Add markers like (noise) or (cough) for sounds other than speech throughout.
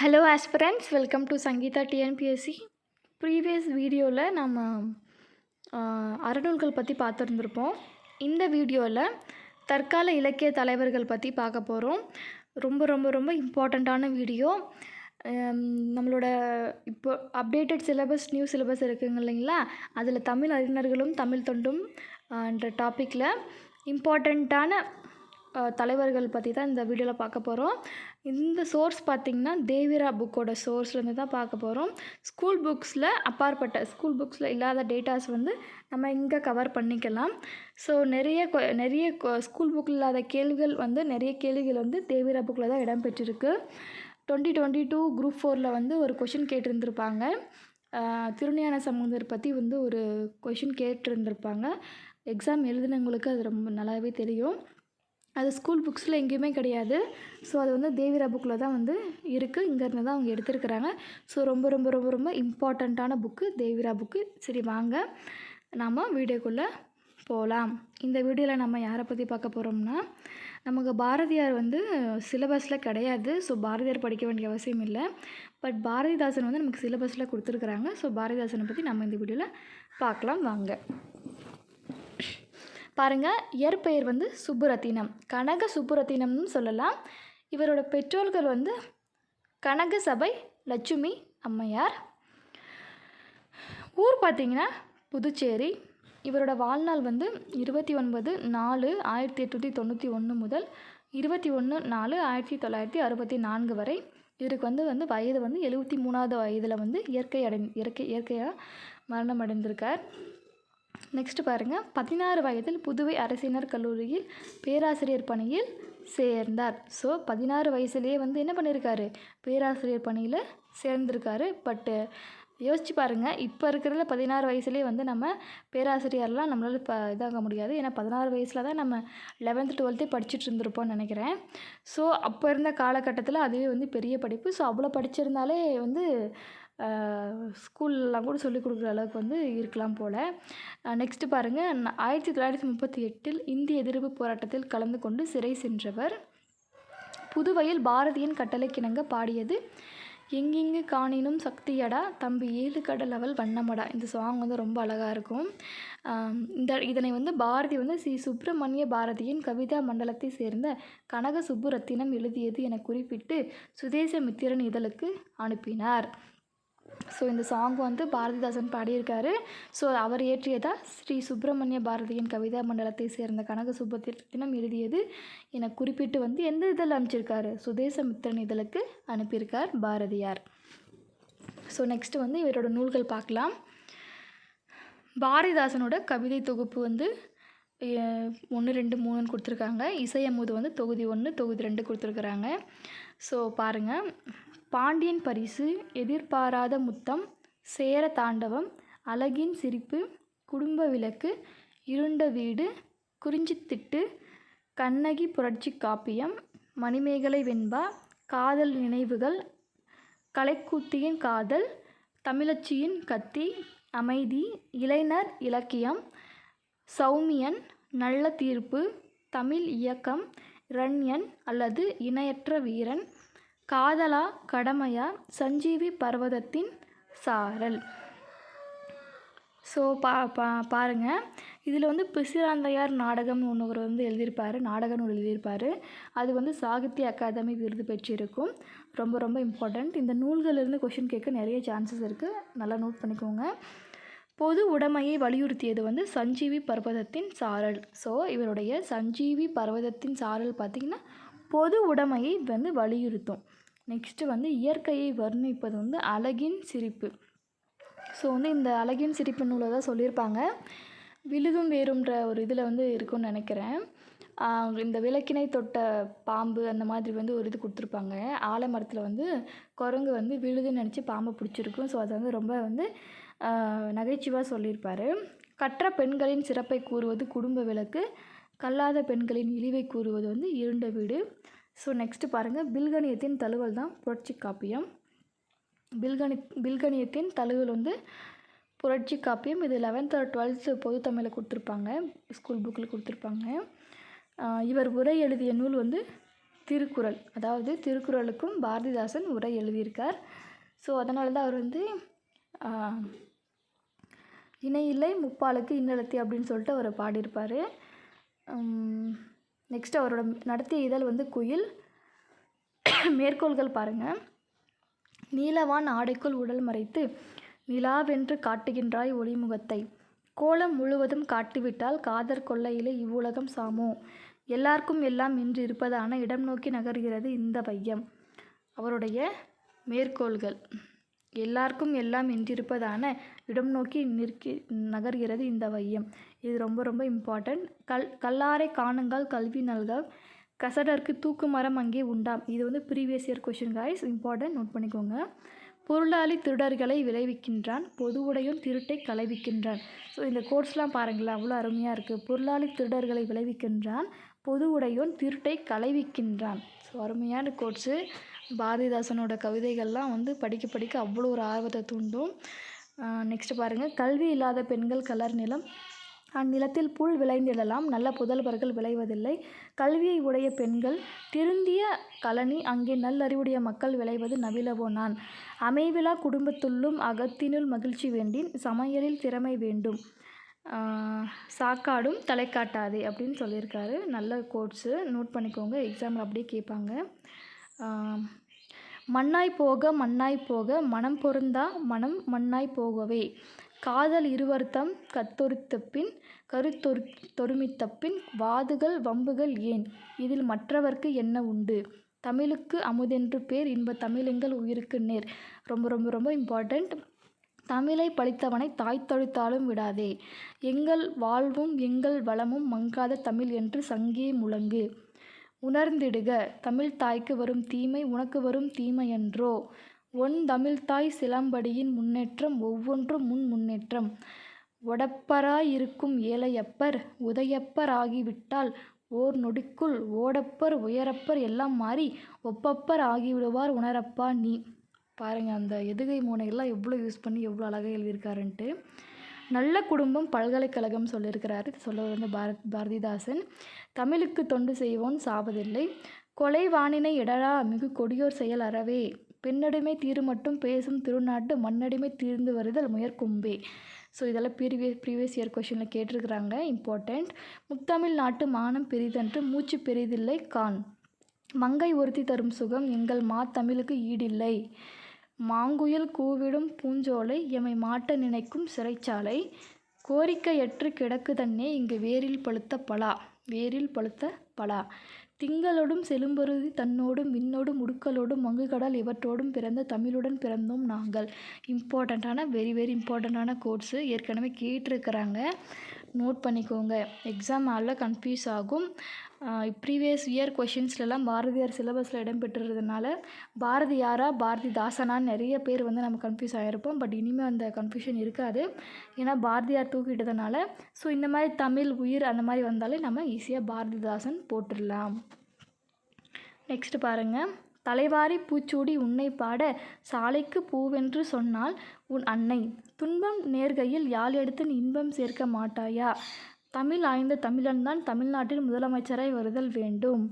Hello aspirants welcome to Sangeetha TNPSC previous வீடியோவில் நம்ம அறநூல்கள் பற்றி பார்த்துருந்துருப்போம். இந்த வீடியோவில் தற்கால இலக்கிய தலைவர்கள் பற்றி பார்க்க போகிறோம் ரொம்ப ரொம்ப ரொம்ப இம்பார்ட்டண்ட்டான வீடியோ நம்மளோட இப்போ அப்டேட்டட் சிலபஸ் நியூ சிலபஸ் இருக்குங்க இல்லைங்களா? அதில் தமிழ் அறிஞர்களும் தமிழ் தொண்டும் என்ற டாப்பிக்கில் இம்பார்ட்டண்ட்டான தலைவர்கள் பற்றி தான் இந்த வீடியோவில் பார்க்க போகிறோம் இந்த சோர்ஸ் பார்த்திங்கன்னா தேவிரா புக்கோட சோர்ஸ்லேருந்து தான் பார்க்க போகிறோம் ஸ்கூல் புக்ஸில் அப்பாற்பட்ட ஸ்கூல் புக்ஸில் இல்லாத டேட்டாஸ் வந்து நம்ம இங்கே கவர் பண்ணிக்கலாம். ஸோ நிறைய கொ- நிறைய ஸ்கூல் புக்கில் இல்லாத கேள்விகள் வந்து நிறைய கேள்விகள் வந்து தேவிரா புக்கில் தான் இடம் பெற்றிருக்கு. டுவெண்ட்டி டுவெண்ட்டி டூ குரூப் ஃபோரில் வந்து ஒரு கொஷின் கேட்டிருந்திருப்பாங்க. திருஞான சம்பந்தர் பற்றி வந்து ஒரு கொஷின் கேட்டிருந்திருப்பாங்க. எக்ஸாம் எழுதினவங்களுக்கு அது ரொம்ப நல்லாவே தெரியும். அது ஸ்கூல் புக்ஸில் எங்கேயுமே கிடையாது. ஸோ அது வந்து தேவிரா புக்கில் தான் வந்து இருக்குது இங்கேருந்து தான் அவங்க எடுத்திருக்கிறாங்க. ஸோ ரொம்ப ரொம்ப ரொம்ப ரொம்ப இம்பார்ட்டண்ட்டான புக்கு தேவிரா புக்கு சரி வாங்க. நாம் வீடியோக்குள்ளே போகலாம் இந்த வீடியோவில் நம்ம யாரை பற்றி பார்க்க போகிறோம்னா நமக்கு பாரதியார் வந்து சிலபஸில் கிடையாது. ஸோ பாரதியார் படிக்க வேண்டிய அவசியம் இல்லை. பட் பாரதிதாசன் வந்து நமக்கு சிலபஸில் கொடுத்துருக்குறாங்க. ஸோ பாரதிதாசனை பற்றி நம்ம இந்த வீடியோவில் பார்க்கலாம். வாங்க. பாருங்கள் இயற்பெயர் வந்து சுப்புரத்தினம். கனக சுப்புரத்தினம்னு சொல்லலாம். இவரோட பெற்றோர்கள் வந்து கனக சபை லட்சுமி அம்மையார். ஊர் பார்த்தீங்கன்னா புதுச்சேரி. இவரோட வாழ்நாள் வந்து இருபத்தி ஒன்பது நாலு ஆயிரத்தி எட்நூற்றி தொண்ணூற்றி ஒன்று முதல் இருபத்தி ஒன்று நாலு ஆயிரத்தி தொள்ளாயிரத்தி அறுபத்தி நான்கு வரை. இவருக்கு வந்து வந்து வயது வந்து எழுபத்தி மூணாவது வயதில் வந்து இயற்கை அடை இயற்கை இயற்கையாக மரணம் அடைந்திருக்கார். நெக்ஸ்ட் பாருங்கள் பதினாறு வயதில் புதுவை அரசினர் கல்லூரியில் பேராசிரியர் பணியில் சேர்ந்தார். ஸோ பதினாறு வயசுலேயே வந்து என்ன பண்ணியிருக்காரு பேராசிரியர் பணியில் சேர்ந்திருக்காரு. பட்டு யோசிச்சு பாருங்கள் இப்போ இருக்கிறதுல பதினாறு வயசுலேயே வந்து நம்ம பேராசிரியர்லாம் நம்மளால் இப்போ இதாக முடியாது. ஏன்னா பதினாறு வயசில் தான் நம்ம லெவன்த்து டுவெல்த்தே படிச்சுட்டு இருந்திருப்போம்னு நினைக்கிறேன். ஸோ அப்போ இருந்த காலகட்டத்தில் அதுவே வந்து பெரிய படிப்பு. ஸோ அவ்வளோ படிச்சிருந்தாலே வந்து ஸ்கூல்லாம் கூட சொல்லிக் கொடுக்குற அளவுக்கு வந்து இருக்கலாம் போல். நெக்ஸ்ட்டு பாருங்கள் ஆயிரத்தி தொள்ளாயிரத்தி முப்பத்தி எட்டில் இந்திய எதிர்ப்பு போராட்டத்தில் கலந்து கொண்டு சிறை சென்றவர். புதுவையில் பாரதியின் கட்டளைக்கிணங்க பாடியது எங்கெங்கு காணினும் சக்தியடா தம்பி ஏழு கடல் அவள் வண்ணமடா இந்த சாங் வந்து ரொம்ப அழகாக இருக்கும். இந்த இதனை வந்து பாரதி வந்து ஸ்ரீ சுப்பிரமணிய பாரதியின் கவிதா மண்டலத்தை சேர்ந்த கனக சுப்புரத்தினம் எழுதியது என குறிப்பிட்டு சுதேசமித்திரன் இதழுக்கு அனுப்பினார். ஸோ இந்த சாங் வந்து பாரதிதாசன் பாடியிருக்காரு. ஸோ அவர் இயற்றியதா ஸ்ரீ சுப்பிரமணிய பாரதியின் கவிதா மண்டலத்தை சேர்ந்த கனக சுப்பத்தினம் எழுதியது என குறிப்பிட்டு வந்து எந்த இதழ் அனுப்பிச்சிருக்காரு சுதேசமித்திரன் இதழுக்கு அனுப்பியிருக்கார் பாரதியார். ஸோ நெக்ஸ்ட்டு வந்து இவரோட நூல்கள் பார்க்கலாம். பாரதிதாசனோட கவிதை தொகுப்பு வந்து ஒன்று ரெண்டு மூணுன்னு கொடுத்துருக்காங்க. இசையமுது வந்து தொகுதி ஒன்று தொகுதி ரெண்டு கொடுத்துருக்குறாங்க. ஸோ பாருங்கள் பாண்டியன் பரிசு எதிர்பாராத முத்தம் சேர தாண்டவம் அழகின் சிரிப்பு குடும்ப விளக்கு இருண்ட வீடு குறிஞ்சித்திட்டு கண்ணகி புரட்சி காப்பியம் மணிமேகலை வெண்பா காதல் நினைவுகள் கலைக்கூத்தியின் காதல் தமிழச்சியின் கத்தி அமைதி இளைஞர் இலக்கியம் சௌமியன் நல்ல தீர்ப்பு தமிழ் இயக்கம் ரண்யன் அல்லது இணையற்ற வீரன் காதலா கடமையா சஞ்சீவி பர்வதத்தின் சாரல். ஸோ பா பா பாருங்கள் இதில் வந்து பிசிராந்தையார் நாடகம்னு ஒன்று வந்து எழுதியிருப்பார். நாடக நூல் எழுதியிருப்பார். அது வந்து சாகித்ய அகாதமி விருது பெற்றிருக்கும். ரொம்ப ரொம்ப இம்பார்ட்டண்ட் இந்த நூல்களிலிருந்து கொஷின் கேட்க நிறைய சான்சஸ் இருக்குது நல்லா நோட் பண்ணிக்கோங்க. பொது உடைமையை வலியுறுத்தியது வந்து சஞ்சீவி பர்வதத்தின் சாரல். ஸோ இவருடைய சஞ்சீவி பர்வதத்தின் சாரல் பார்த்திங்கன்னா பொது உடைமையை வந்து வலியுறுத்தும். நெக்ஸ்ட்டு வந்து இயற்கையை வர்ணிப்பது வந்து அழகின் சிரிப்பு. ஸோ வந்து இந்த அழகின் சிரிப்பு நூலை தான் சொல்லியிருப்பாங்க. விழுதும் வேறுன்ற ஒரு இதில் வந்து இருக்கும்னு நினைக்கிறேன். இந்த விளக்கினை தொட்ட பாம்பு அந்த மாதிரி வந்து ஒரு இது கொடுத்துருப்பாங்க. ஆலமரத்தில் வந்து குரங்கு வந்து விழுதுன்னு நினச்சி பாம்பை பிடிச்சிருக்கும். ஸோ அதை வந்து ரொம்ப வந்து நகைச்சுவாக சொல்லியிருப்பார். கற்ற பெண்களின் சிறப்பை கூறுவது குடும்ப விளக்கு. கல்லாத பெண்களின் இழிவை கூறுவது வந்து இருண்ட வீடு. ஸோ நெக்ஸ்ட்டு பாருங்கள் பில்கணியத்தின் தழுவல் தான் புரட்சி காப்பியம். பில்கணி பில்கணியத்தின் தழுவல் வந்து புரட்சி காப்பியம். இது லெவன்த் ஆர் டுவெல்த்து பொது தமிழில் கொடுத்துருப்பாங்க ஸ்கூல் புக்கில் கொடுத்துருப்பாங்க. இவர் உரை எழுதிய நூல் வந்து திருக்குறள். அதாவது திருக்குறளுக்கும் பாரதிதாசன் உரை எழுதியிருக்கார். ஸோ அதனால தான் அவர் வந்து இணையில்லை முப்பாலுக்கு இன்னலத்தி அப்படின்னு சொல்லிட்டு அவர் பாடியிருப்பார். நெக்ஸ்ட் அவரோட நடத்திய இதழ் வந்து குயில். மேற்கோள்கள் பாருங்கள் நீலவான் ஆடைக்குள் உடல் மறைத்து நிலாவென்று காட்டுகின்றாய் ஒளிமுகத்தை. கோலம் முழுவதும் காட்டிவிட்டால் காதற் கொள்ளையிலே இவ்வுலகம் சாமோ. எல்லாருக்கும் எல்லாம் இன்று இருப்பதான இடம் நோக்கி நகர்கிறது இந்த வையம். அவருடைய மேற்கோள்கள் எல்லாருக்கும் எல்லாம் இன்றிருப்பதான இடம் நோக்கி நிற்கி நகர்கிறது இந்த வையம். இது ரொம்ப ரொம்ப இம்பார்ட்டண்ட் கல் கல்லாரை காணுங்கள் கல்வி நல்க. கசடருக்கு தூக்கு மரம் அங்கே உண்டாம். இது வந்து previous year question guys important note பண்ணிக்கோங்க. பொருளாளி திருடர்களை விளைவிக்கின்றான் பொதுவுடையோன் திருட்டை களைவிக்கின்றான். ஸோ இந்த கோர்ஸ்லாம் பாருங்களேன் அவ்வளோ அருமையாக இருக்குது பொருளாளி திருடர்களை விளைவிக்கின்றான் பொதுவுடையோன் திருட்டை களைவிக்கின்றான். ஸோ அருமையான கோர்ஸு பாரதிதாசனோட கவிதைகள்லாம் வந்து படிக்க படிக்க அவ்வளோ ஒரு ஆர்வத்தை தூண்டும். நெக்ஸ்ட் பாருங்கள் கல்வி இல்லாத பெண்கள் கலர் நிலம் அந்நிலத்தில் புல் விளைந்திடலாம். நல்ல புதல்வர்கள் விளைவதில்லை. கல்வியை உடைய பெண்கள் திருந்திய கழனி அங்கே நல்லறிவுடைய மக்கள் விளைவது நவிலவோ நான்? அமைவிலா குடும்பத்துள்ளும் அகத்தினுள் மகிழ்ச்சி வேண்டின் சமையலில் திறமை வேண்டும். சாக்காடும் தலை காட்டாதே அப்படின்னு சொல்லியிருக்காரு. நல்ல கோட்ஸு நோட் பண்ணிக்கோங்க. எக்ஸாமில் அப்படியே கேட்பாங்க. மண்ணாய் போக மண்ணாய் போக மனம் பொருந்தா மனம் மண்ணாய் போகவே. காதல் இருவர்த்தம் கத்தொருத்த பின் கருத்தொரு தொருமித்த பின் வாதுகள் வம்புகள் ஏன்? இதில் மற்றவர்க்கு என்ன உண்டு? தமிழுக்கு அமுதென்று பேர் இன்ப தமிழெங்கள் உயிருக்கு நேர். ரொம்ப ரொம்ப ரொம்ப இம்பார்ட்டண்ட் தமிழை படித்தவனை தாய் தொழுத்தாலும் விடாதே. எங்கள் வாழ்வும் எங்கள் வளமும் மங்காத தமிழ் என்று சங்கே முழங்கு. உணர்ந்திடுக தமிழ் தாய்க்கு வரும் தீமை உனக்கு வரும் தீமையன்றோ? ஒன் தமிழ்த்தாய் சிலம்படியின் முன்னேற்றம் ஒவ்வொன்றும் முன் முன்னேற்றம். ஒடப்பராயிருக்கும் ஏழையப்பர் உதயப்பர் ஆகிவிட்டால் ஓர் நொடிக்குள் ஓடப்பர் உயரப்பர் எல்லாம் மாறி ஒப்பப்பர் ஆகிவிடுவார் உணரப்பா நீ. பாருங்க அந்த எதுகை மோனைகள்லாம் எவ்வளோ யூஸ் பண்ணி எவ்வளோ அழகாக எழுதியிருக்காருன்ட்டு. நல்ல குடும்பம் பல்கலைக்கழகம் சொல்லியிருக்கிறாரு சொல்ல வந்து பாரத் பாரதிதாசன். தமிழுக்கு தொண்டு செய்வோன் சாவதில்லை. கொலை வாணினை இடரா மிகு கொடியோர் செயல் அறவே. பெண்ணடிமை தீரு மட்டும் பேசும் திருநாட்டு மண்ணடிமை தீர்ந்து வருதல் முயற்கொம்பே ஸோ இதெல்லாம் ப்ரீவியஸ் ப்ரீவியஸ் இயர் கொஷனில் கேட்டிருக்கிறாங்க. இம்பார்ட்டண்ட் முத்தமிழ் நாட்டு மானம் பெரிதன்று மூச்சு பெரிதில்லை கான். மங்கை ஒருத்தி தரும் சுகம் எங்கள் மா தமிழுக்கு ஈடில்லை. மாங்குயில் கூவிடும் பூஞ்சோலை எமை மாட்ட நினைக்கும் சிறைச்சாலை. கோரிக்கையற்று கிடக்கு தன்னே இங்கு வேரில் பழுத்த பலா. வேரில் பழுத்த பலா. திங்களோடும் செலும்பருதி தன்னோடும் விண்ணோடும் உடுக்கலோடும் மங்குகடல் இவற்றோடும் பிறந்த தமிழுடன் பிறந்தோம் நாங்கள். இம்பார்ட்டண்ட்டான வெரி வெரி இம்பார்ட்டண்ட்டான கோட்ஸு ஏற்கனவே கேட்டிருக்கிறாங்க. நோட் பண்ணிக்கோங்க. எக்ஸாம் ஹாலில் கன்ஃபியூஸ் ஆகும். ப்ரீவியஸ் இயர் கொஷின்ஸ்லலாம் பாரதியார் சிலபஸில் இடம்பெற்றுறதுனால பாரதியாரா பாரதிதாசனான்னு நிறைய பேர் வந்து நம்ம கன்ஃபியூஸ் ஆகிருப்போம் பட் இனிமேல் அந்த கன்ஃபியூஷன் இருக்காது. ஏன்னா பாரதியார் தூக்கிட்டதுனால. ஸோ இந்த மாதிரி தமிழ் உயிர் அந்த மாதிரி வந்தாலே நம்ம ஈஸியாக பாரதிதாசன் போட்டுடலாம். நெக்ஸ்ட் பாருங்கள் தலைவாரி பூச்சூடி உன்னை பாட சாலைக்கு பூவென்று சொன்னால் உன் அன்னை. துன்பம் நேர்கையில் யாழ் எடுத்து இன்பம் சேர்க்க மாட்டாயா? தமிழ் ஆய்ந்த தமிழன் தான் தமிழ்நாட்டில் முதலமைச்சராய் வருதல் வேண்டும்.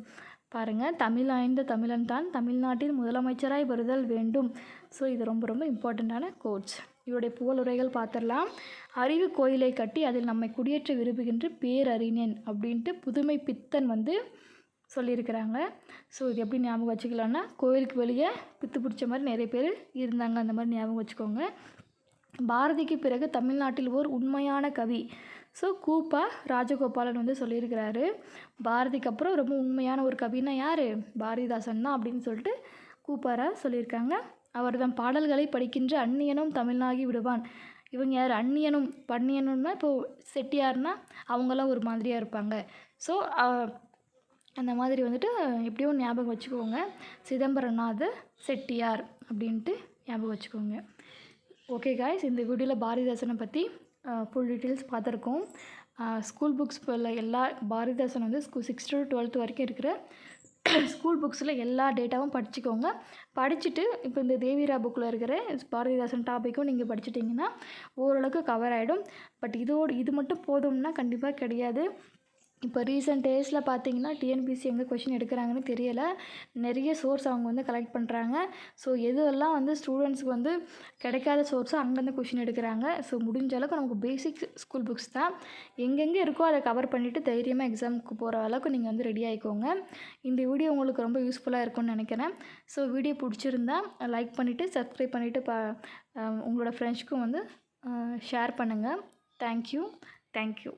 பாருங்கள் தமிழ் ஆய்ந்த தமிழன் தான் தமிழ்நாட்டில் முதலமைச்சராய் வருதல் வேண்டும். ஸோ இது ரொம்ப ரொம்ப இம்பார்ட்டண்ட்டான கோட்ஸ் இவருடைய புகழுரைகள் பார்த்துடலாம். அறிவு கோயிலை கட்டி அதில் நம்மை குடியேற்ற விரும்புகின்ற பேரறிஞன் அப்படின்ட்டு புதுமை பித்தன் வந்து சொல்லியிருக்கிறாங்க. ஸோ இது எப்படி ஞாபகம் வச்சுக்கலாம்னா கோயிலுக்கு வெளியே பித்து பிடிச்ச மாதிரி நிறைய பேர் இருந்தாங்க. அந்த மாதிரி ஞாபகம் வச்சுக்கோங்க. பாரதிக்கு பிறகு தமிழ்நாட்டில் ஓர் உண்மையான கவி. ஸோ கூப்பா ராஜகோபாலன் வந்து சொல்லியிருக்கிறாரு. பாரதிக்கு அப்புறம் ரொம்ப உண்மையான ஒரு கவின்னா யார்? பாரதிதாசன் தான் அப்படின்னு சொல்லிட்டு கூப்பாரா சொல்லியிருக்காங்க. அவர் தம் பாடல்களை படிக்கின்ற அந்நியனும் தமிழாகி விடுவான். இவங்க யார்? அந்நியனும் பன்னியனும்னா இப்போது செட்டியார்னா அவங்களாம் ஒரு மாதிரியாக இருப்பாங்க. ஸோ அந்த மாதிரி வந்துட்டு எப்படியும் ஞாபகம் வச்சுக்கோங்க. சிதம்பரநாத செட்டியார் அப்படின்ட்டு ஞாபகம் வச்சுக்கோங்க. ஓகே காய்ஸ் இந்த வீடியோவில் பாரதிதாசனை பற்றி ஃபுல் டீட்டெயில்ஸ் பார்த்துருக்கோம். ஸ்கூல் புக்ஸ் எல்லா பாரதிதாசன் வந்து ஸ்கூல் சிக்ஸ்த் டு டுவெல்த் வரைக்கும் இருக்கிற (clears throat) ஸ்கூல் புக்ஸில் எல்லா டேட்டாவும் படிச்சுக்கோங்க. படிச்சுட்டு இப்போ இந்த தேவிரா புக்கில் இருக்கிற பாரதிதாசன் டாப்பிக்கும் நீங்கள் படிச்சிட்டிங்கன்னா ஓரளவுக்கு கவர் ஆகிடும் பட் இதோடு இது மட்டும் போதும்னா கண்டிப்பாக கிடையாது. இப்போ ரீசெண்ட் டேஸில் பார்த்தீங்கன்னா டிஎன்பிஎஸ்சி எங்கே கொஷின் எடுக்கிறாங்கன்னு தெரியல. நிறைய சோர்ஸ் அவங்க வந்து கலெக்ட் பண்ணுறாங்க ஸோ எதுவெல்லாம் வந்து ஸ்டூடெண்ட்ஸ்க்கு வந்து கிடைக்காத சோர்ஸோ அங்கேருந்து கொஷின் எடுக்கிறாங்க. ஸோ முடிஞ்ச அளவுக்கு நமக்கு பேசிக் ஸ்கூல் புக்ஸ் தான். எங்கெங்கே இருக்கோ அதை கவர் பண்ணிவிட்டு தைரியமாக எக்ஸாமுக்கு போகிற அளவுக்கு நீங்கள் வந்து ரெடி ஆகிக்கோங்க இந்த வீடியோ உங்களுக்கு ரொம்ப யூஸ்ஃபுல்லாக இருக்கும்னு நினைக்கிறேன். ஸோ வீடியோ பிடிச்சிருந்தா லைக் பண்ணிவிட்டு சப்ஸ்கிரைப் பண்ணிவிட்டு பா உங்களோட ஃப்ரெண்ட்ஸ்க்கும் வந்து ஷேர் பண்ணுங்கள் தேங்க்யூ தேங்க்யூ